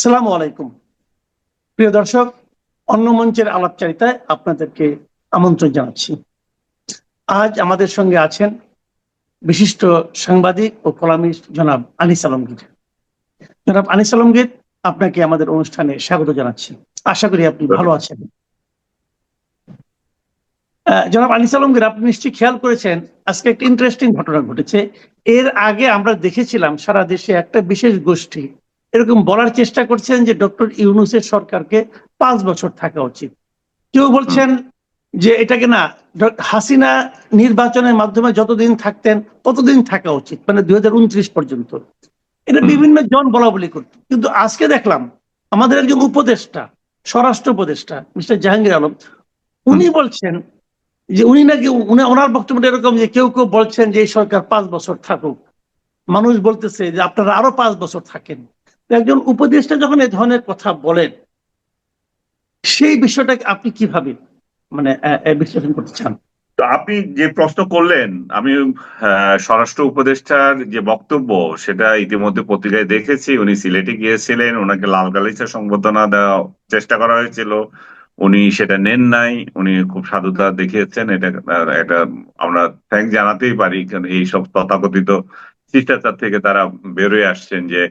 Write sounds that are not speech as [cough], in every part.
আসসালামু আলাইকুম। প্রিয় দর্শক, অন্য মঞ্চের আলাপচারিতায় আপনাদেরকে আমন্ত্রণ জানাচ্ছি। আজ আমাদের সঙ্গে আছেন বিশিষ্ট সাংবাদিক ও কলামিস্ট জনাব আনিস আলমগীর। জনাব আনিস আলমগীর, আপনাকে আমাদের অনুষ্ঠানে স্বাগত জানাচ্ছি। আশা করি আপনি ভালো আছেন। জনাব আনিস আলমগীর, আপনি নিশ্চয়ই খেয়াল করেছেন, আজকে একটা ইন্টারেস্টিং ঘটনা ঘটেছে। এর আগে আমরা দেখেছিলাম সারা দেশে একটা বিশেষ গোষ্ঠী এরকম বলার চেষ্টা করছেন যে ডক্টর ইউনুসের সরকারকে পাঁচ বছর থাকা উচিত। কেউ বলছেন যে এটাকে না হাসিনা নির্বাচনের মাধ্যমে যতদিন থাকতেন ততদিন থাকা উচিত মানে দুই হাজার উনত্রিশ পর্যন্ত। এটা বিভিন্ন জন বলা বলি করত। কিন্তু আজকে দেখলাম আমাদের একজন উপদেষ্টা স্বরাষ্ট্র উপদেষ্টা মিস্টার জাহাঙ্গীর আলম উনি বলছেন যে উনি নাকি উনি ওনার বক্তব্যটা এরকম যে কেউ কেউ বলছেন যে এই সরকার পাঁচ বছর থাকুক। মানুষ বলতেছে যে আপনারা আরও পাঁচ বছর থাকেন। একজন উপদেষ্টা যখন এই ধরনের কথা বলেন, সেই বিষয়টাকে আপনি কীভাবে মানে বিশ্লেষণ করতে চান? আপনি যে প্রশ্ন করলেন, আমি স্বরাষ্ট্র উপদেষ্টার যে বক্তব্য, সেটা ইতিমধ্যে পত্রিকায় দেখেছি। উনি সিলেটে গিয়েছিলেন, ওনাকে লাল গালিচা সংবর্ধনা দেওয়া চেষ্টা করা হয়েছিল। উনি সেটা নেন নাই, উনি খুব সাধুতা দেখিয়েছেন। এটা এটা আমরা থ্যাংক জানাতেই পারি, কারণ এই সব তথাকথিত শিষ্টাচার থেকে তারা বেরোয় আসছেন যে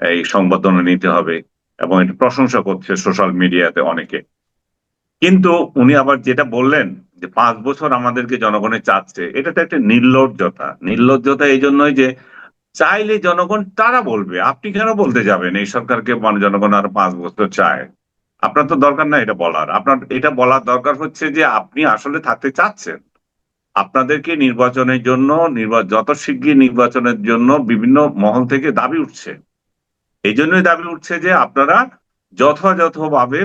এই সংবর্ধনা নিতে হবে এবং এটা প্রশংসা করছে সোশ্যাল মিডিয়াতে অনেকে। কিন্তু উনি আবার যেটা বললেন যে পাঁচ বছর আমাদেরকে জনগণের চাচ্ছে, এটা তো একটা নির্লজ্জতা। নির্লজ্জতা এই জন্যই যে চাইলে জনগণ তারা বলবে, আপনি কেন বলতে যাবেন এই সরকারকে মানে জনগণ আর পাঁচ বছর চায়? আপনার তো দরকার না এটা বলার। আপনার এটা বলার দরকার হচ্ছে যে আপনি আসলে থাকতে চাচ্ছেন। আপনাদেরকে নির্বাচনের জন্য নির্বাচন যত শিগগির নির্বাচনের জন্য বিভিন্ন মহল থেকে দাবি উঠছে। এই জন্যই দাবি উঠছে যে আপনারা যথাযথভাবে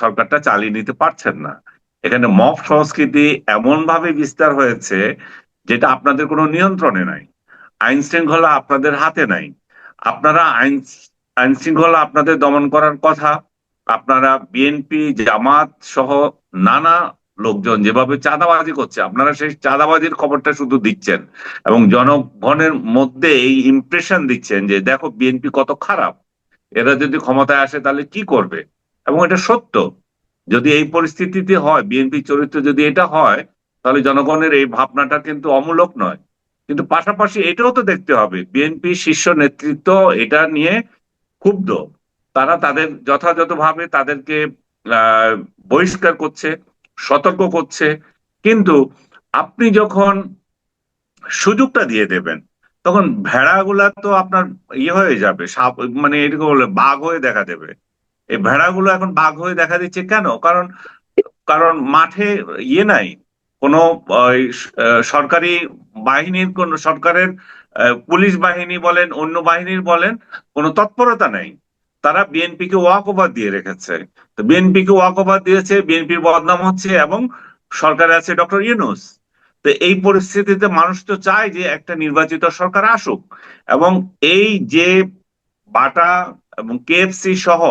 সরকারটা চালিয়ে নিতে পারছেন না। এখানে মব সংস্কৃতি এমন ভাবে বিস্তার হয়েছে যেটা আপনাদের কোনো নিয়ন্ত্রণে নাই। আইন শৃঙ্খলা আপনাদের হাতে নাই। আপনারা আইন আইন শৃঙ্খলা আপনাদের দমন করার কথা, আপনারা বিএনপি, জামাত সহ নানা লোকজন যেভাবে চাঁদাবাজি করছে, আপনারা সেই চাঁদাবাজির খবরটা শুধু দিচ্ছেন এবং জনগণের মধ্যে এই ইমপ্রেশন দিচ্ছেন যে দেখো বিএনপি কত খারাপ, এরা যদি ক্ষমতায় আসে তাহলে কি করবে? এবং এটা সত্য, যদি এই পরিস্থিতিতে হয় বিএনপি চরিত্র যদি এটা হয়, তাহলে জনগণের এই ভাবনাটা কিন্তু অমূলক নয়। কিন্তু পাশাপাশি এটাও তো দেখতে হবে বিএনপি শীর্ষ নেতৃত্ব এটা নিয়ে ক্ষুব্ধ, তারা তাদের যথাযথভাবে তাদেরকে বহিষ্কার করছে। সতর্ক করছে। কিন্তু আপনি যখন সুযোগটা দিয়ে দেবেন, তখন ভেড়াগুলা তো আপনার ইয়ে হয়ে যাবে, সাপ মানে এটাকে বলে বাঘ হয়ে দেখা দেবে। এই ভেড়াগুলো এখন বাঘ হয়ে দেখা দিচ্ছে কেন? কারণ কারণ মাঠে ইয়ে নাই। কোনো সরকারি বাহিনীর, কোন সরকারের পুলিশ বাহিনী বলেন, অন্য বাহিনীর বলেন, কোনো তৎপরতা নেই। তারা বিএনপি কে ওয়াক দিয়ে রেখেছে। তো বিএনপি কে ওয়াক দিয়েছে, বিএনপির বদনাম হচ্ছে এবং সরকারে আছে ডক্টর ইউনুস। তো এই পরিস্থিতিতে মানুষ তো চায় যে একটা নির্বাচিত সরকার আসুক এবং এই যে বাটা এবং কেএফসি সহ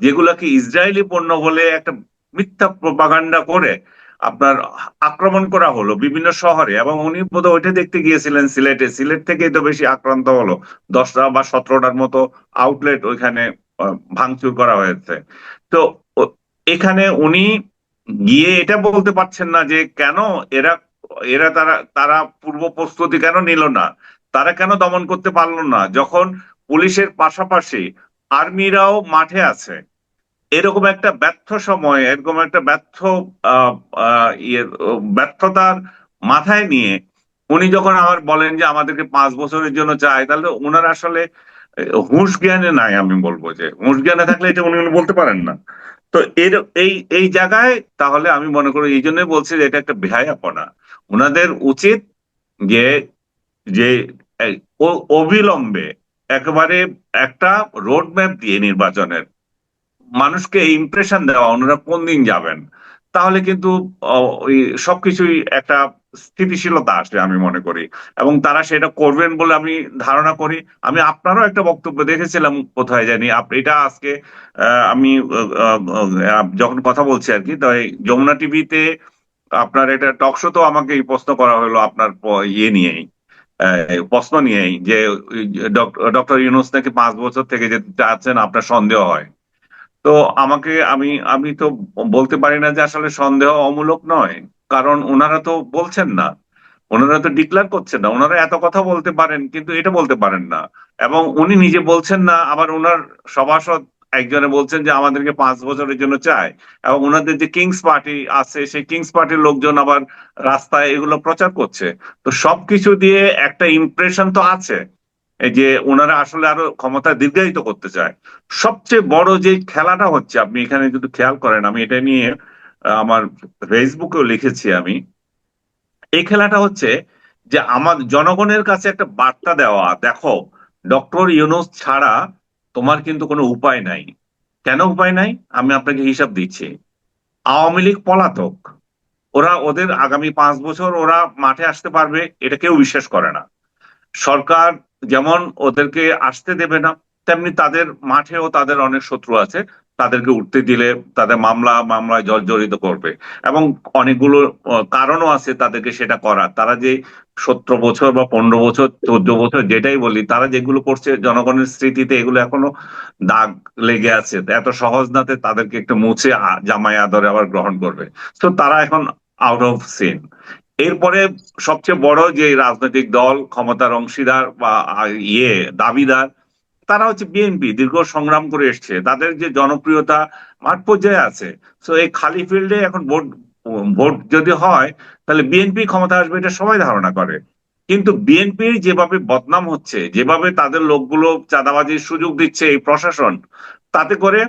যেগুলোকে ইসরায়েলি পণ্য বলে একটা মিথ্যা প্রপাগান্ডা করে আপনার আক্রমণ করা হলো বিভিন্ন শহরে এবং উনি বোধহয় ওইটা দেখতে গিয়েছিলেন সিলেটে। সিলেট থেকেই তো বেশি আক্রান্ত হলো। দশটা বা সতেরোটার মতো আউটলেট ওইখানে ভাঙচুর করা হয়েছে। তো এখানে উনি গিয়ে এটা বলতে পারছেন না যে কেন এরা এরা তারা তারা পূর্ব প্রস্তুতি কেন নিল না? তারা কেন দমন করতে পারল না? যখন পুলিশের পাশাপাশি আর্মিরাও মাঠে আছে। এরকম একটা ব্যর্থ সময়, এরকম একটা ব্যর্থ ইয়ে ব্যর্থতার মাথায় নিয়ে উনি যখন আমার বলেন যে আমাদেরকে পাঁচ বছরের জন্য চাই, তাহলে ওনার আসলে হুঁশ জ্ঞানে নাই আমি বলব যে। হুঁশ জ্ঞানে থাকলে এটা উনি উনি বলতে পারেন না। তো এর, এই এই জায়গায় তাহলে আমি মনে করি এই জন্যই বলছি যে এটা একটা বেহায়াপনা। ওনাদের উচিত যে যে অবিলম্বে একেবারে একটা রোড ম্যাপ দিয়ে নির্বাচনের মানুষকে ইমপ্রেশন দেওয়া, ওনারা কোন দিন যাবেন? তাহলে কিন্তু ওই সবকিছুই একটা স্থিতিশীলতা আসবে আমি মনে করি। এবং তারা সেটা করবেন বলে আমি ধারণা করি। আমি আপনারও একটা বক্তব্য দেখেছিলাম কোথায় জানি। এটা আজকে আমি যখন কথা বলছি আর কি তাই যমুনা টিভিতে আপনার এটা টক তো আমাকে এই প্রশ্ন করা হলো আপনার ইয়ে নিয়েই প্রশ্ন নিয়েই যে ডক্টর ইউনুস নাকি পাঁচ বছর থেকে যে আছেন আপনার সন্দেহ হয়। তো আমাকে আমি আমি তো বলতে পারি না যে আসলে সন্দেহ অমূলক নয়, কারণ ওনারা তো বলছেন না। ওনারা তো ডিক্লার করছেন না, ওনারা এত কথা বলতে পারেন কিন্তু এটা বলতে পারেন না। এবং উনি নিজে বলছেন না, আবার ওনার সভাসদ একজনে বলছেন যে আমাদেরকে পাঁচ বছরের জন্য চায়। এবং ওনাদের যে কিংস পার্টি আছে, সেই কিংস পার্টির লোকজন আবার রাস্তায় এগুলো প্রচার করছে। তো সবকিছু দিয়ে একটা ইমপ্রেশন তো আছে। যে ওনারা আসলে আরও ক্ষমতা দীর্ঘায়িত করতে চায়। সবচেয়ে বড় যে খেলাটা হচ্ছে, আপনি এখানে যদি খেয়াল করেন, আমি এটা নিয়ে আমার ফেসবুকেও লিখেছি আমি। এই খেলাটা হচ্ছে যে আমার জনগণের কাছে একটা বার্তা দেওয়া, দেখো, ডক্টর ইউনুস ছাড়া তোমার কিন্তু কোনো উপায় নাই। কেন উপায় নাই? আমি আপনাকে হিসাব দিচ্ছি। আওয়ামী লীগ পলাতক। ওরা ওদের আগামী পাঁচ বছর ওরা মাঠে আসতে পারবে, এটা কেউ বিশ্বাস করে না। সরকার যেমন ওদেরকে আসতে দেবে না, তেমনি তাদের মাঠেও তাদের অনেক শত্রু আছে, তাদেরকে উঠতে দিলে তাদের মামলা মামলায় জর্জরিত করবে। এবং অনেকগুলো কারণও আছে তাদেরকে সেটা করার। তারা যে সতেরো বছর বা পনেরো বছর, চোদ্দ বছর যেটাই বলি, তারা যেগুলো করছে, জনগণের স্মৃতিতে এগুলো এখনও দাগ লেগে আছে। এত সহজ নাতে তাদেরকে একটু মুছে জামাই আদরে আবার গ্রহণ করবে। তো তারা এখন আউট অফ সিন এরপরে সবচেয়ে বড় যে রাজনৈতিক দল, ক্ষমতার অংশীদার বা ইয়ে দাবিদার, তারা হচ্ছে বিএনপি, দীর্ঘ সংগ্রাম করে এসছে। তাদের যে জনপ্রিয়তা মাঠ পর্যায়ে আছে। তো এই খালি ফিল্ডে এখন ভোট ভোট যদি হয়, তাহলে বিএনপি ক্ষমতা আসবে, এটা সবাই ধারণা করে। কিন্তু বিএনপির যেভাবে বদনাম হচ্ছে, যেভাবে তাদের লোকগুলো চাঁদাবাজির সুযোগ দিচ্ছে এই প্রশাসন, তাতে করে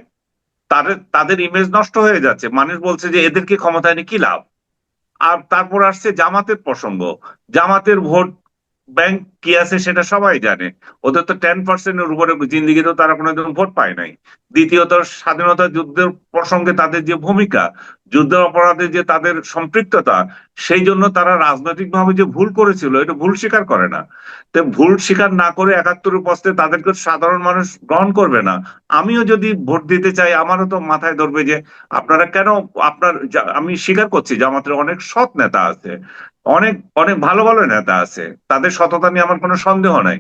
তাদের তাদের ইমেজ নষ্ট হয়ে যাচ্ছে। মানুষ বলছে যে, এদেরকে ক্ষমতায় নিয়ে কি লাভ? আর তারপর আসছে জামাতের প্রসঙ্গ। জামাতের ভোট ব্যাংক কি আছে সেটা সবাই জানে। ওদের তো টেন পার্সেন্টের উপরে জিন্দিগিতেও তারা কোনোদিন ভোট পায় নাই। দ্বিতীয়ত, স্বাধীনতা যুদ্ধের প্রসঙ্গে তাদের যে ভূমিকা যুদ্ধ অপরাধে যে তাদের সম্পৃক্ততা, সেই জন্য তারা রাজনৈতিকভাবে যে ভুল করেছিল, এটা ভুল স্বীকার করে না। তো ভুল স্বীকার না করে একাত্তরের পস্তে তাদেরকে সাধারণ মানুষ গ্রহণ করবে না। আমিও যদি ভোট দিতে চাই, আমারও তো মাথায় ধরবে যে, আপনারা কেন আপনার আমি স্বীকার করছি যে আমাদের অনেক সৎ নেতা আছে। অনেক অনেক ভালো ভালো নেতা আছে। তাদের সততা নিয়ে আমার কোনো সন্দেহ নাই।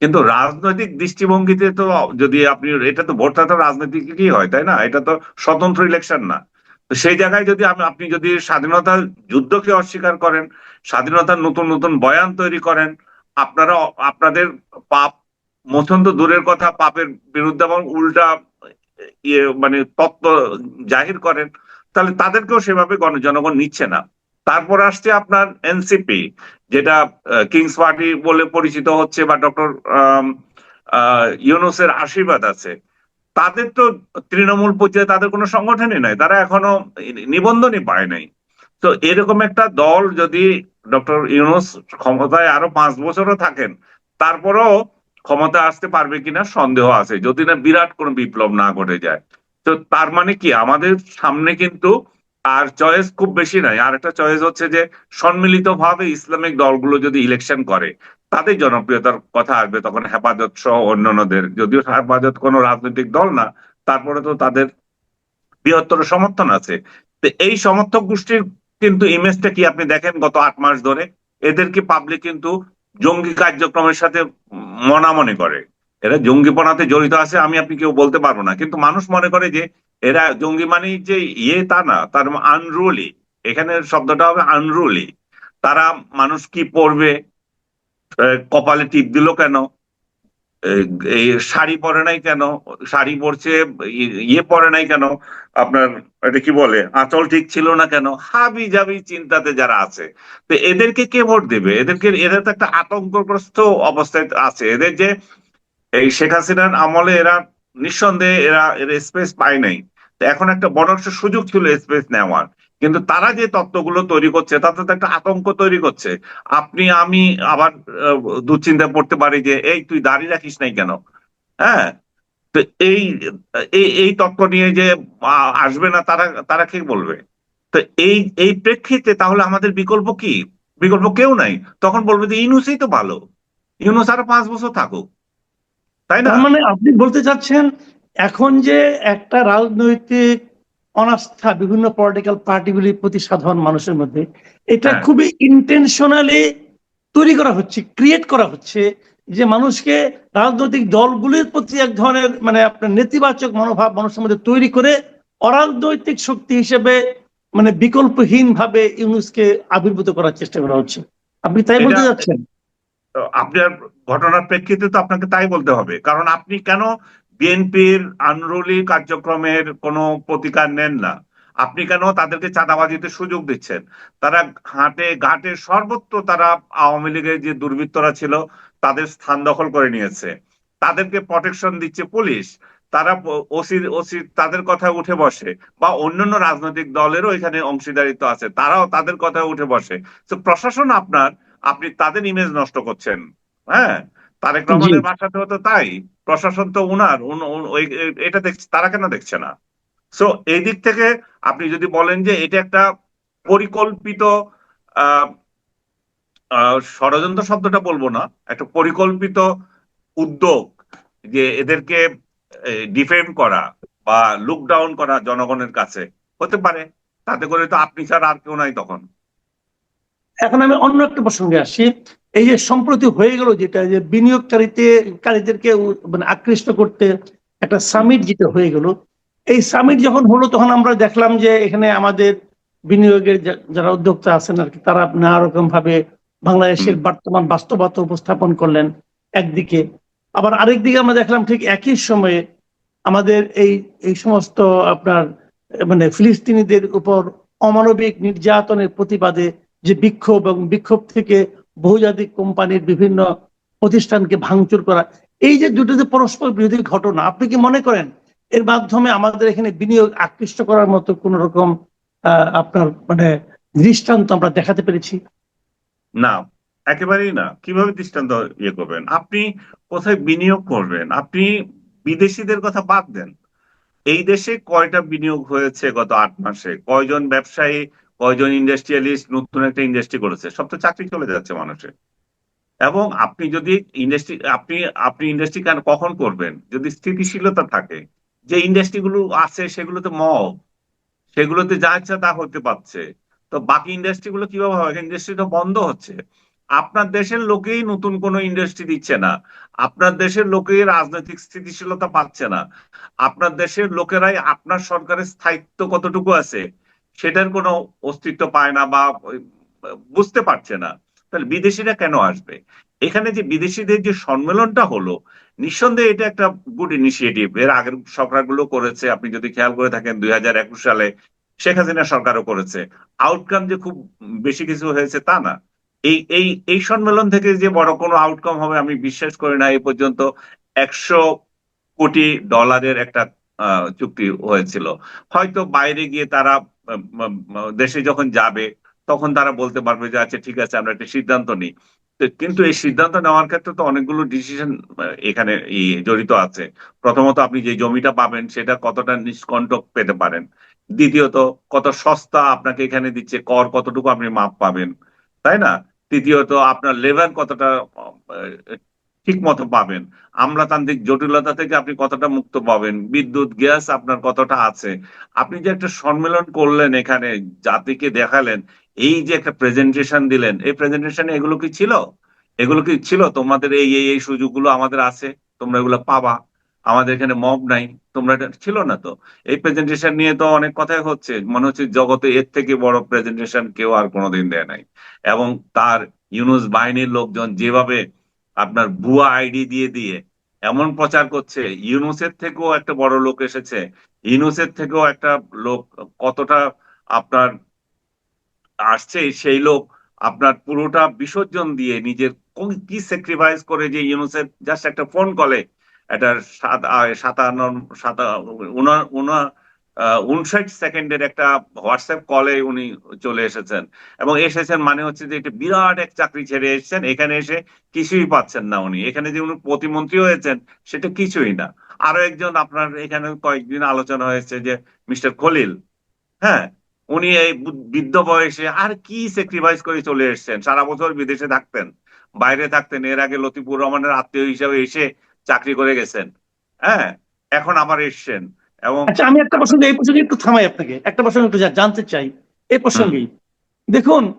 কিন্তু রাজনৈতিক দৃষ্টিভঙ্গিতে তো যদি আপনি, এটা তো ভোটটা তো রাজনৈতিক কি হয়, তাই না? এটা তো স্বতন্ত্র ইলেকশন না। সেই জায়গায় যদি আপনি যদি স্বাধীনতা যুদ্ধকে অস্বীকার করেন, স্বাধীনতার নতুন নতুন বয়ান তৈরি করেন, আপনারা আপনাদের পাপ মোচন তো দূরের কথা, পাপের বিরুদ্ধে এবং উল্টা ইয়ে মানে তত্ত্ব জাহির করেন, তাহলে তাদেরকেও সেভাবে গণ- জনগণ নিচ্ছে না। তারপর আসছে আপনার এনসিপি যেটা কিংস পার্টি বলে পরিচিত হচ্ছে বা ডক্টর ইউনুসের আশীর্বাদ আছে। তাদের তো তৃণমূল পর্যায়ে তাদের কোনো সংগঠনই নাই, তারা এখনও নিবন্ধনই পায় নাই। তো এরকম একটা দল যদি ডক্টর ইউনুস ক্ষমতায় আরও পাঁচ বছরও থাকেন, তারপরও ক্ষমতা আসতে পারবে কিনা সন্দেহ আছে, যদি না বিরাট কোনো বিপ্লব না ঘটে যায়। তো তার মানে কি, আমাদের সামনে কিন্তু আর চয়েস খুব বেশি নাই আর একটা চয়েস হচ্ছে যে সম্মিলিত ভাবে ইসলামিক দলগুলো যদি ইলেকশন করে, তাদের জনপ্রিয়তার কথা আসবে তখন হেফাজত সহ অন্যান্যদের। যদিও হেফাজত কোনো রাজনৈতিক দল না, তারপরে তো তাদের বৃহত্তর সমর্থন আছে। তো এই সমর্থক গোষ্ঠীর কিন্তু ইমেজটা কি আপনি দেখেন গত আট মাস ধরে? এদেরকে পাবলিক কিন্তু জঙ্গি কার্যক্রমের সাথে মনা মনে করে? এরা জঙ্গিপনাতে জড়িত আছে আমি আপনি কেউ বলতে পারব না। কিন্তু মানুষ মনে করে যে এরা জঙ্গি মানে যে ইয়ে তা না তার আনরুলি এখানে শব্দটা হবে আনরুলি তারা মানুষ কি আহ, কপালে টিপ দিল কেন? এই- শাড়ি পরে নাই কেন? শাড়ি পরছে ইয়ে পরে নাই কেন? আপনার এটা কি বলে? আঁচল ঠিক ছিল না কেন? হাবি জাবি চিন্তাতে যারা আছে। তো এদেরকে কে ভোট দেবে? এদেরকে এরা তো একটা আতঙ্কগ্রস্ত অবস্থায় আছে। এদের যে এই শেখ হাসিনার আমলে এরা নিঃসন্দেহে এরা এর স্পেস পায় নাই। এখন একটা বড় একটা সুযোগ ছিল স্পেস নেওয়ার। কিন্তু তারা যে তত্ত্বগুলো তৈরি করছে তাতে তো একটা আতঙ্ক তৈরি করছে। আপনি আমি আবার আহ, দুশ্চিন্তায় পড়তে পারি যে এই তুই দাড়ি রাখিস নাই কেন? হ্যাঁ? তো এই এই এই তত্ত্ব নিয়ে যে আসবে না তারা তারা কি বলবে? তো এই এই প্রেক্ষিতে তাহলে আমাদের বিকল্প কি? বিকল্প কেউ নাই। তখন বলবে যে ইউনুসই তো ভালো। ইউনুস আরও পাঁচ বছর থাকুক। তাই না? মানে আপনি বলতে চাচ্ছেন এখন যে একটা রাজনৈতিক অনাস্থা বিভিন্ন পলিটিক্যাল পার্টিগুলির প্রতি সাধারণ মানুষের মধ্যে এটা হ্যাঁ। খুবই ইন্টেনশনালি তৈরি করা হচ্ছে ক্রিয়েট করা হচ্ছে যে মানুষকে রাজনৈতিক দলগুলির প্রতি এক ধরনের মানে আপনার নেতিবাচক মনোভাব মানুষের মধ্যে তৈরি করে অরাজনৈতিক শক্তি হিসেবে মানে বিকল্পহীন ভাবে ইউনুসকে আবির্ভূত করার চেষ্টা করা হচ্ছে। আপনি তাই বলতে যাচ্ছেন তো আপনার ঘটনার প্রেক্ষিতে তো আপনাকে তাই বলতে হবে। কারণ আপনি কেন বিএনপির আনরুলি কার্যক্রমের কোনো প্রতিকার নেন না? আপনি কেন তাদেরকে চাঁদাবাজিতে সুযোগ দিচ্ছেন? তারা ঘাটে ঘাটে সর্বত্র তারা আওয়ামী লীগের যে দুর্বৃত্তরা ছিল, তাদের স্থান দখল করে নিয়েছে। তাদেরকে প্রটেকশন দিচ্ছে পুলিশ। তারা ওসি ওসি তাদের কথা উঠে বসে বা অন্যান্য রাজনৈতিক দলেরও এখানে অংশীদারিত্ব আছে, তারাও তাদের কথা উঠে বসে। তো প্রশাসন আপনার আপনি তাদের ইমেজ নষ্ট করছেন। হ্যাঁ? তারেক রহমানের বাসাতেও তো তাই। প্রশাসন তো উনার। এটা দেখছে তারা কেন দেখছে না? সো এই দিক থেকে আপনি যদি বলেন যে এটা একটা পরিকল্পিত আহ, আহ, ষড়যন্ত্র শব্দটা বলব না একটা পরিকল্পিত উদ্যোগ যে এদেরকে ডিফেন্ড করা বা লুকডাউন করা জনগণের কাছে। হতে পারে। তাতে করে তো আপনি ছাড়া আর কেউ নাই তখন। এখন আমি অন্য একটা প্রসঙ্গে আসি। এই যে সম্প্রতি হয়ে গেল যেটা, যে বিনিয়োগকারীতে, কারীদেরকে মানে আকৃষ্ট করতে একটা সামিট যেটা হয়ে গেল, এই সামিট যখন হলো তখন আমরা দেখলাম যে এখানে আমাদের বিনিয়োগের যারা উদ্যোক্তা আছেন আর কি, তারা নানা রকম ভাবে বাংলাদেশের বর্তমান বাস্তবতা উপস্থাপন করলেন একদিকে। আবার আরেকদিকে আমরা দেখলাম ঠিক একই সময়ে আমাদের এই এই সমস্ত আপনার মানে ফিলিস্তিনিদের উপর অমানবিক নির্যাতনের প্রতিবাদে যে বিক্ষোভ এবং বিক্ষোভ থেকে বহুজাতিক কোম্পানির বিভিন্ন প্রতিষ্ঠানকে ভাঙচুর করা, এই যে দুটো যে পরস্পর বিরোধী ঘটনা, আপনি কি মনে করেন এর মাধ্যমে আমাদের এখানে বিনিয়োগ আকৃষ্ট করার মতো কোন রকম আপনার মানে দৃষ্টান্ত আমরা দেখাতে পেরেছি? না, একেবারেই না। কীভাবে দৃষ্টান্ত ইয়ে করবেন? আপনি কোথায় বিনিয়োগ করবেন? আপনি বিদেশিদের কথা বাদ দেন। এই দেশে কয়টা বিনিয়োগ হয়েছে গত আট মাসে? কয়জন ব্যবসায়ী কয়জন ইন্ডাস্ট্রিয়ালিস্ট নতুন একটা ইন্ডাস্ট্রি করেছে? সব তো চাকরি চলে যাচ্ছে মানুষের। এবং আপনি যদি ইন্ডাস্ট্রি আপনি আপনি ইন্ডাস্ট্রি কখন করবেন? যদি স্থিতিশীলতা থাকে, যে ইন্ডাস্ট্রি গুলো আছে সেগুলোতে মব, সেগুলোতে যা ইচ্ছা তা হতে পারছে। তো বাকি ইন্ডাস্ট্রি গুলো কীভাবে হবে? ইন্ডাস্ট্রি তো বন্ধ হচ্ছে। আপনার দেশের লোকেই নতুন কোনো ইন্ডাস্ট্রি দিচ্ছে না। আপনার দেশের লোকেই রাজনৈতিক স্থিতিশীলতা পাচ্ছে না। আপনার দেশের লোকেরাই আপনার সরকারের স্থায়িত্ব কতটুকু আছে সেটার কোনো অস্তিত্ব পায় না বা বুঝতে পারছে না। তাহলে বিদেশিরা কেন আসবে? এখানে যে বিদেশিদের যে সম্মেলনটা হলো, নিঃসন্দেহে এটা একটা গুড ইনিশিয়েটিভ এর আগের সরকারগুলো করেছে, আপনি যদি খেয়াল করে থাকেন, দুই হাজার একুশ সালে শেখ হাসিনা সরকারও করেছে। আউটকাম যে খুব বেশি কিছু হয়েছে তা না। এই এই এই সম্মেলন থেকে যে বড় কোনো আউটকাম হবে আমি বিশ্বাস করি না। এই পর্যন্ত একশো কোটি ডলারের একটা চুক্তি হয়েছিল। হয়তো বাইরে গিয়ে তারা দেশে যখন যাবে, তখন তারা বলতে পারবে যে আচ্ছা ঠিক আছে, আমরা একটা সিদ্ধান্ত নিই। কিন্তু এই সিদ্ধান্ত নেওয়ার ক্ষেত্রে তো অনেকগুলো ডিসিশন এখানে জড়িত আছে। প্রথমত আপনি যে জমিটা পাবেন, সেটা কতটা নিষ্কণ্টক পেতে পারেন। দ্বিতীয়ত, কত সস্তা আপনাকে এখানে দিচ্ছে, কর কতটুকু আপনি মাপ পাবেন, তাই না? তৃতীয়ত, আপনার লেবার কতটা ঠিক মতো পাবেন। আমলাতান্ত্রিক জটিলতা থেকে আপনি কতটা মুক্ত পাবেন? বিদ্যুৎ, গ্যাস আপনার কতটা আছে? আপনি যে একটা সম্মেলন করলেন এখানে, জাতিকে দেখালেন, এই যে একটা প্রেজেন্টেশন দিলেন, এই প্রেজেন্টেশনে এগুলো কি ছিল? এগুলো কি ছিল? তোমাদের এই এই এই সুযোগগুলো আমাদের আছে, তোমরা এগুলো পাবা। আমাদের এখানে মব নাই, তোমরা ছিল না তো। এই প্রেজেন্টেশন নিয়ে তো অনেক কথাই হচ্ছে। মনে হচ্ছে জগতে এর থেকে বড় প্রেজেন্টেশন কেউ আর কোনোদিন দেয় নাই। এবং তার ইউনুস বাহিনীর লোকজন যেভাবে আপনার ভুয়া আইডি দিয়ে দিয়ে। এমন প্রচার করছে, ইউনুসের থেকেও একটা বড় লোক এসেছে। ইউনুসের থেকেও একটা লোক কতটা আপনার আসছে, সেই লোক আপনার পুরোটা বিসর্জন দিয়ে নিজের কি স্যাক্রিফাইস করে যে ইউনুসের জাস্ট একটা ফোন কলে একটা সাত সাতান্ন, সাতা উনা উনষাট সেকেন্ডের একটা হোয়াটসঅ্যাপ কলে উনি চলে এসেছেন। এবং এসেছেন মানে হচ্ছে যে এটা বিরাট এক চাকরি ছেড়ে এসেছেন। এখানে এসে কিছুই পাচ্ছেন না উনি। এখানে যে উনি প্রতিমন্ত্রী হয়েছেন, সেটা কিছুই না। আরও একজন আপনার এখানে কয়েকদিন আলোচনা হয়েছে যে মিস্টার খলিল। হ্যাঁ উনি এই বৃদ্ধ বয়সে আর কি স্যাক্রিফাইস করে চলে এসেছেন? সারা বছর বিদেশে থাকতেন, বাইরে থাকতেন। এর আগে লতিফুর রহমানের আত্মীয় হিসাবে এসে চাকরি করে গেছেন। হ্যাঁ এখন আবার এসছেন। এবং আচ্ছা আমি একটা প্রসঙ্গে এই প্রসঙ্গে একটু থামাই আপনাকে। একটা প্রসঙ্গে একটু জানতে চাই। এই প্রসঙ্গেই। দেখুন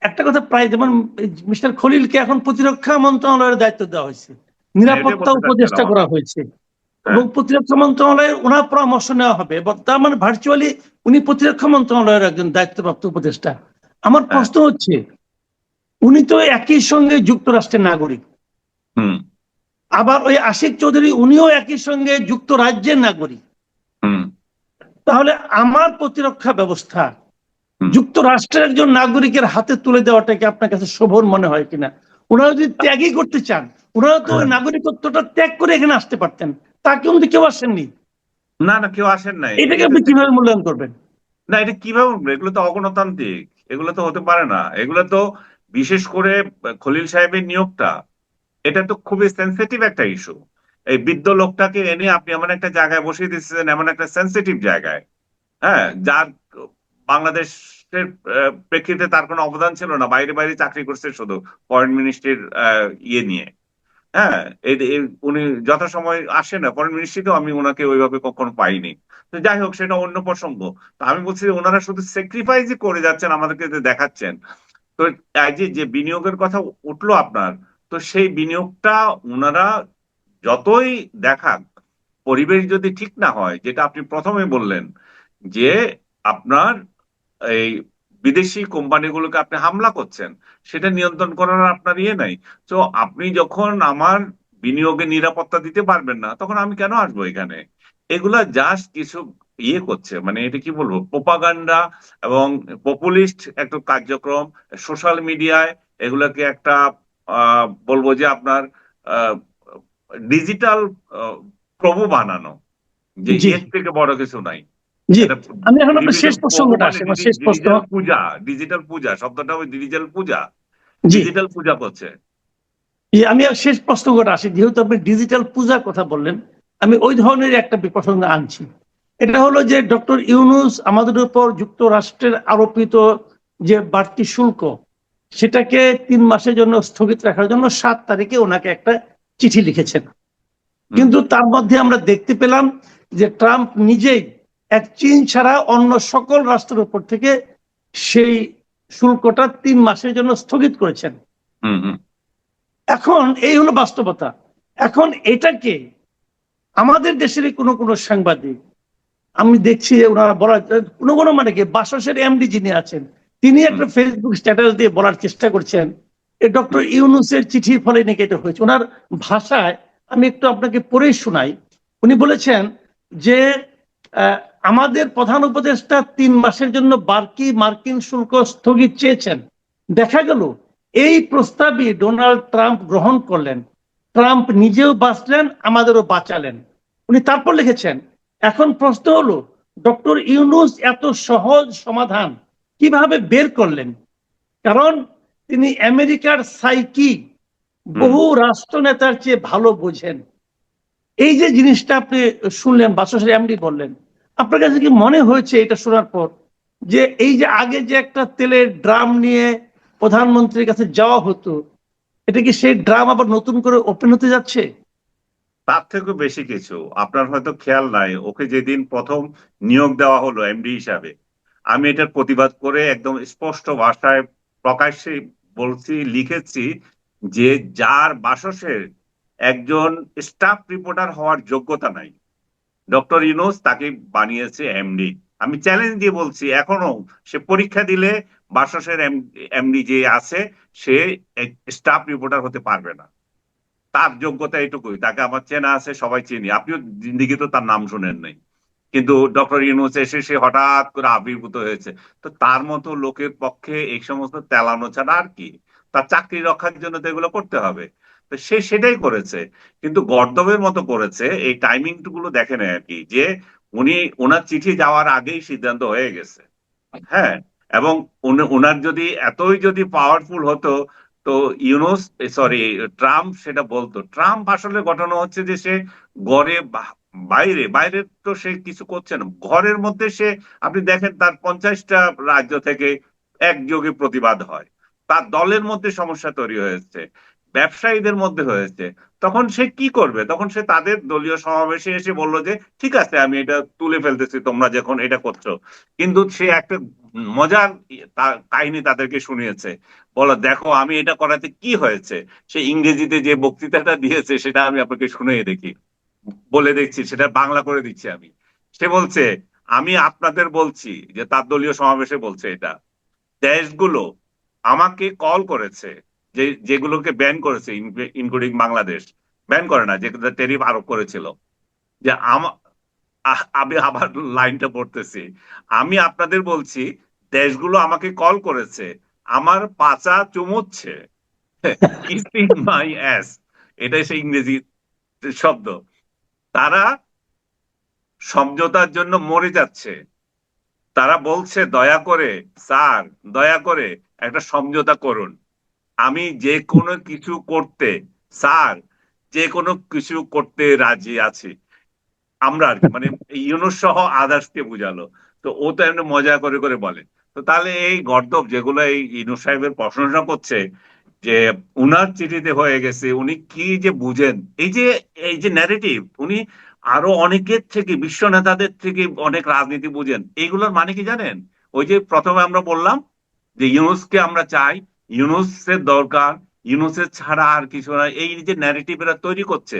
একটা কথা প্রায় যেমন মিস্টার খলিলকে এখন প্রতিরক্ষা মন্ত্রণালয়ের দায়িত্ব দেওয়া হয়েছে। নিরাপত্তা উপদেষ্টা করা হয়েছে। এবং প্রতিরক্ষা মন্ত্রণালয়ের ওনার পরামর্শ নেওয়া হবে। এবং তার মানে ভার্চুয়ালি উনি প্রতিরক্ষা মন্ত্রণালয়ের একজন দায়িত্বপ্রাপ্ত উপদেষ্টা। আমার হ্যাঁ। প্রশ্ন হচ্ছে উনি তো একই সঙ্গে যুক্তরাষ্ট্রের নাগরিক। হুম। আবার ওই আশিক চৌধুরী উনিও একই সঙ্গে যুক্তরাজ্যের নাগরিক। তাহলে আমার প্রতিরক্ষা ব্যবস্থা যুক্তরাষ্ট্রের একজন নাগরিকের হাতে তুলে দেওয়াটাকে আপনার কাছে শোভন মনে হয় কিনা? ওনারা যদি ত্যাগই করতে চান ওনারা তো হ্যাঁ। নাগরিকত্বটা ত্যাগ করে এখানে আসতে পারতেন। তা কিন্তু কেউ আসেননি? না না কেউ আসেন নাই। এটাকে আপনি কীভাবে মূল্যায়ন করবেন? না এটা কীভাবে? এগুলো তো অগণতান্ত্রিক। এগুলো তো হতে পারে না। এগুলো তো বিশেষ করে খলিল সাহেবের নিয়োগটা। এটা তো খুবই সেন্সিটিভ একটা ইস্যু এই বৃদ্ধ লোকটাকে এনে আপনি এমন একটা জায়গায় বসিয়ে দিচ্ছেন এমন একটা সেন্সিটিভ জায়গায়। হ্যাঁ যার বাংলাদেশের প্রেক্ষিতে তার কোনো অবদান ছিল না, বাইরে বাইরে চাকরি করছে শুধু ফরেন মিনিস্ট্রির ইয়ে নিয়ে। হ্যাঁ উনি যথাসময় আসে না ফরেন মিনিস্ট্রিতেও আমি ওনাকে ওইভাবে কখনো পাইনি। তো যাই হোক, সেটা অন্য প্রসঙ্গ। তো আমি বলছি ওনারা শুধু স্যাক্রিফাইসই করে যাচ্ছেন, আমাদেরকে দেখাচ্ছেন। তো যে বিনিয়োগের কথা উঠল আপনার, তো সেই বিনিয়োগটা ওনারা যতই দেখাক পরিবেশ যদি ঠিক না হয়, যেটা আপনি প্রথমে বললেন, যে আপনার এই বিদেশি কোম্পানিগুলোকে আপনি হামলা করছেন, সেটা নিয়ন্ত্রণ করার আপনার ইয়ে নাই। তো আপনি যখন আমার বিনিয়োগে নিরাপত্তা দিতে পারবেন না, তখন আমি কেন আসব এখানে? এগুলা জাস্ট কিছু ইয়ে করছে মানে এটা কি বলব প্রোপাগান্ডা এবং পপুলিস্ট একটা কার্যক্রম সোশ্যাল মিডিয়ায় এগুলাকে একটা বলব যে আপনার ডিজিটাল প্রভু বানানো যে এর থেকে বড় কিছু নাই। জি। আমি এখন আপনার শেষ প্রসঙ্গটা আসি মানে আমার শেষ প্রশ্ন। পূজা ডিজিটাল পূজা শব্দটা ওই ডিজিটাল পূজা। ডিজিটাল পূজা করছে। জি, আমি আর শেষ প্রশ্নটা আসি যেহেতু আপনি ডিজিটাল পূজার কথা বললেন আমি ওই ধরনের একটা প্রসঙ্গ আনছি। এটা হলো যে ডক্টর ইউনুস আমাদের উপর যুক্তরাষ্ট্রের আরোপিত যে বাড়তি শুল্ক সেটাকে তিন মাসের জন্য স্থগিত রাখার জন্য সাত তারিখে ওনাকে একটা চিঠি লিখেছেন। কিন্তু তার মধ্যে আমরা দেখতে পেলাম যে ট্রাম্প নিজেই এক চীন ছাড়া অন্য সকল রাষ্ট্রের উপর থেকে সেই শুল্কটা তিন মাসের জন্য স্থগিত করেছেন। এখন এই হলো বাস্তবতা। এখন এটাকে আমাদের দেশের কোনো কোনো সাংবাদিক আমি দেখছি ওনারা বলার কোনো কোনো মানে কি বাসসের এমডি যিনি আছেন তিনি একটা ফেসবুক স্ট্যাটাস দিয়ে বলার চেষ্টা করছেন ডক্টর ইউনুসের চিঠির ফলে নাকি এটা হয়েছে। ওনার ভাষায় আমি একটু আপনাকে পড়েই শোনাই। উনি বলেছেন যে আমাদের প্রধান উপদেষ্টা তিন মাসের জন্য বার্কি মার্কিন শুল্ক স্থগিত চেয়েছেন। দেখা গেল, এই প্রস্তাবই ডোনাল্ড ট্রাম্প গ্রহণ করলেন। ট্রাম্প নিজেও বাঁচলেন, আমাদেরও বাঁচালেন। উনি তারপর লিখেছেন, এখন প্রশ্ন হলো, ডক্টর ইউনুস এত সহজ সমাধান কীভাবে বের করলেন? কারণ তিনি আমেরিকার সাইকি বহু রাষ্ট্রনেতার চেয়ে ভালো বোঝেন। এই যে জিনিসটা আপনি শুনলেন বাসসের এমডি বললেন আপনার কাছে কি মনে হয়েছে এটা শোনার পর যে এই যে আগে যে একটা তেলের ড্রাম নিয়ে প্রধানমন্ত্রীর কাছে যাওয়া হতো এটা কি সেই ড্রাম আবার নতুন করে ওপেন হতে যাচ্ছে? তার থেকে বেশি কিছু। আপনার হয়তো খেয়াল নাই ওকে যেদিন প্রথম নিয়োগ দেওয়া হলো এমডি হিসাবে আমি এটার প্রতিবাদ করে একদম স্পষ্ট ভাষায় প্রকাশ্যে বলছি, লিখেছি যে যার বাসসের একজন স্টাফ রিপোর্টার হওয়ার যোগ্যতা নাই। ডক্টর ইউনুস তাকে বানিয়েছে এমডি আমি চ্যালেঞ্জ দিয়ে বলছি এখনও সে পরীক্ষা দিলে বাসসের এমডি যে আছে, সে স্টাফ রিপোর্টার হতে পারবে না। তার যোগ্যতা এটুকুই, তাকে আমার চেনা আছে, সবাই চিনি। আপনিও জিন্দিগি তো তার নাম শুনেন নাই। কিন্তু ডক্টর ইউনুস এসে সে হঠাৎ করে আবির্ভূত হয়েছে। তো তার মতো লোকের পক্ষে এই সমস্ত তেলানো ছাড়া আর কি? তার চাকরি রক্ষার জন্য তো এগুলো করতে হবে। তো সে সেটাই করেছে। কিন্তু গর্দবের মতো করেছে, এই টাইমিংগুলো দেখে আর কি, যে উনি, ওনার চিঠি যাওয়ার আগেই সিদ্ধান্ত হয়ে গেছে। হ্যাঁ এবং ওনার যদি, এতই যদি পাওয়ারফুল হতো, তো ইউনুস সরি ট্রাম্প সেটা বলতো। ট্রাম্প আসলে ঘটনা হচ্ছে যে সে গড়ে বাইরে বাইরে তো সে কিছু করছে না। ঘরের মধ্যে সে, আপনি দেখেন তার পঞ্চাশটা রাজ্য থেকে একযোগে প্রতিবাদ হয়। তার দলের মধ্যে সমস্যা তৈরি হয়েছে, ব্যবসায়ীদের মধ্যে হয়েছে। তখন সে কি করবে? তখন সে তাদের দলীয় সমাবেশে এসে বলল যে, ঠিক আছে, আমি এটা তুলে ফেলতেছি, তোমরা যখন এটা করছ। কিন্তু সে একটা মজার কাহিনী তাদেরকে শুনিয়েছে। বলো দেখো, আমি এটা করাতে কি হয়েছে? সে ইংরেজিতে যে বক্তৃতাটা দিয়েছে, সেটা আমি আপনাকে শুনিয়ে দেখি। বলে দেখছি সেটা বাংলা করে দিচ্ছি আমি। সে বলছে, আমি আপনাদের বলছি, যে তার দলীয় সমাবেশে বলছে এটা। দেশগুলো আমাকে কল করেছে, যে যেগুলোকে ব্যান করেছে ইনক্লুডিং বাংলাদেশ, ব্যান করে না যেগুলো টেরিফ আরোপ করেছিল। যে আমা- আবার লাইনটা পড়তেছি। আমি আপনাদের বলছি, দেশগুলো আমাকে কল করেছে, আমার পাচা চুমুচ্ছে। [laughs] মাই অ্যাস এটাই সেই ইংরেজি শব্দ। তারা সমঝোতার জন্য মরে যাচ্ছে। তারা বলছে, দয়া করে, স্যার, দয়া করে একটা সমঝোতা করুন। আমি যে কোনো কিছু করতে, স্যার, যে কোনো কিছু করতে রাজি আছি। আমরা আর মানে ইউনুস সহ আদার্সকে বুঝালো। তো ও তো এমনি মজা করে করে বলে। তো তাহলে এই গর্দব যেগুলো এই ইউনুস সাহেবের প্রশংসা করছে যে উনার চিঠিতে হয়ে গেছে, উনি কি যে বুঝেন? এই যে এই যে ন্যারেটিভ উনি আরও অনেকের থেকে, বিশ্ব নেতাদের থেকে অনেক রাজনীতি বুঝেন। এইগুলোর মানে কি জানেন? ওই যে প্রথমে আমরা বললাম যে ইউনুসকে আমরা চাই, ইউনুসের দরকার, ইউনুসের ছাড়া আর কিছু না, এই যে ন্যারেটিভ এরা তৈরি করছে,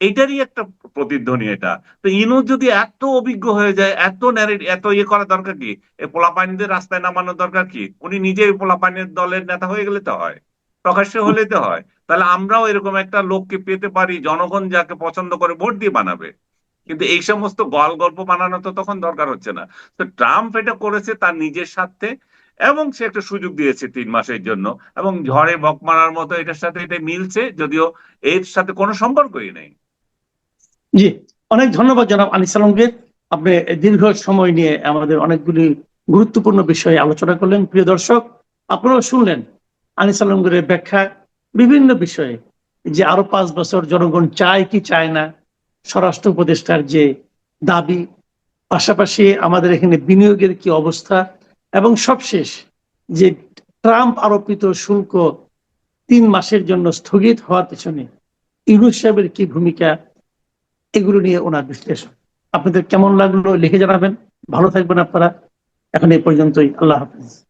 এইটারই একটা প্রতিধ্বনি এটা। তো ইউনুস যদি এত অভিজ্ঞ হয়ে যায়, এত ন্যারেটিভ এত ইয়ে করা দরকার কি? এই পোলাপাইনদের রাস্তায় নামানোর দরকার কি? উনি নিজে পোলাপাইনের দলের নেতা হয়ে গেলে তো হয়। প্রকাশ্যে হলে তো হয়। তাহলে আমরাও এরকম একটা লোককে পেতে পারি, জনগণ যাকে পছন্দ করে ভোট দিয়ে বানাবে। কিন্তু এই সমস্ত গল গল্প বানানো তো তখন দরকার হচ্ছে না। তো ট্রাম্প এটা করেছে তার নিজের স্বার্থে, এবং সে একটা সুযোগ দিয়েছে তিন মাসের জন্য, এবং ঝড়ে বক মারার মতো এটার সাথে এটা মিলছে, যদিও এর সাথে কোনো সম্পর্কই নেই। জি, অনেক ধন্যবাদ জনাব আনিস আলমগীর। আপনি দীর্ঘ সময় নিয়ে আমাদের অনেকগুলি গুরুত্বপূর্ণ বিষয়ে আলোচনা করলেন। প্রিয় দর্শক, আপনারাও শুনলেন আনিস আলমগীরের ব্যাখ্যা বিভিন্ন বিষয়ে যে আরও পাঁচ বছর জনগণ চায় কি চায় না, স্বরাষ্ট্র উপদেষ্টার যে দাবি, পাশাপাশি আমাদের এখানে বিনিয়োগের কি অবস্থা এবং সবশেষ যে ট্রাম্প আরোপিত শুল্ক তিন মাসের জন্য স্থগিত হওয়ার পেছনে ইউনুস সাহেবের কি ভূমিকা, এগুলো নিয়ে ওনার বিশ্লেষণ। আপনাদের কেমন লাগল লিখে জানাবেন। ভালো থাকবেন আপনারা। এখন এই পর্যন্তই। আল্লাহ হাফিজ।